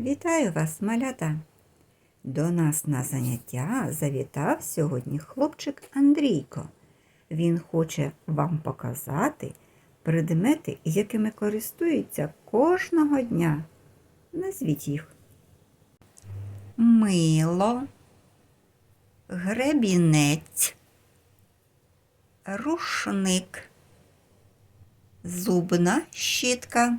Вітаю вас, малята! До нас на заняття завітав сьогодні хлопчик Андрійко. Він хоче вам показати предмети, якими користуються кожного дня. Назвіть їх. Мило, гребінець, рушник, зубна щітка.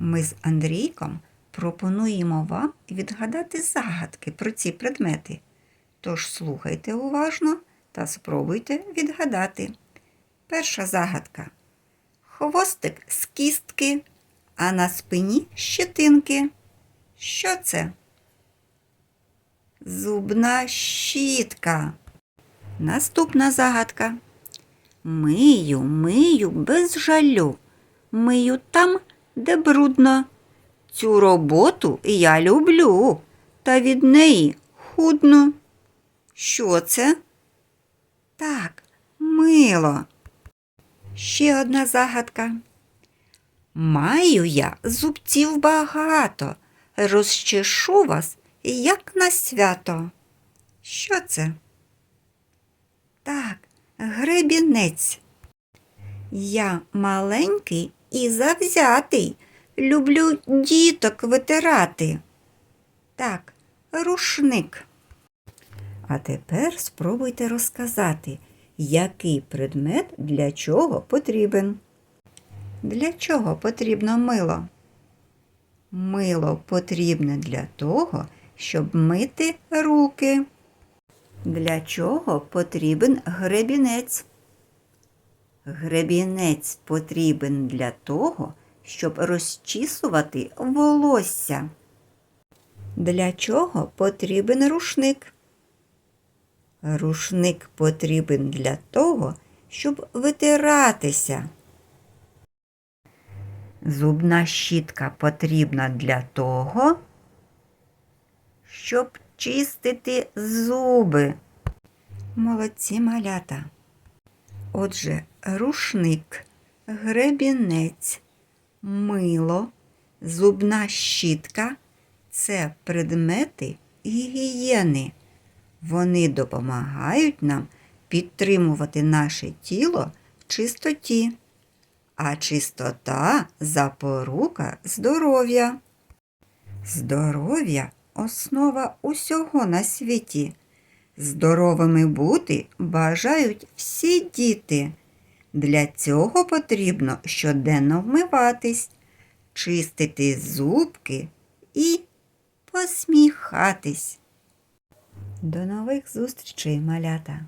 Ми з Андрійком пропонуємо вам відгадати загадки про ці предмети. Тож слухайте уважно та спробуйте відгадати. Перша загадка. Хвостик з кістки, а на спині щетинки. Що це? Зубна щітка. Наступна загадка. Мию, мию без жалю. Мию там, де брудно. Цю роботу я люблю, та від неї худно. Що це? Так, мило. Ще одна загадка. Маю я зубців багато, розчешу вас, як на свято. Що це? Так, гребінець. Я маленький і завзятий. Люблю діток витирати. Так, рушник. А тепер спробуйте розказати, який предмет для чого потрібен. Для чого потрібно мило? Мило потрібне для того, щоб мити руки. Для чого потрібен гребінець? Гребінець потрібен для того, щоб розчісувати волосся. Для чого потрібен рушник? Рушник потрібен для того, щоб витиратися. Зубна щітка потрібна для того, щоб чистити зуби. Молодці малята. Отже, рушник, гребінець, мило, зубна щітка це предмети гігієни. Вони допомагають нам підтримувати наше тіло в чистоті, а чистота запорука здоров'я. Здоров'я основа усього на світі. Здоровими бути бажають всі діти. Для цього потрібно щоденно вмиватись, чистити зубки і посміхатись. До нових зустрічей, малята!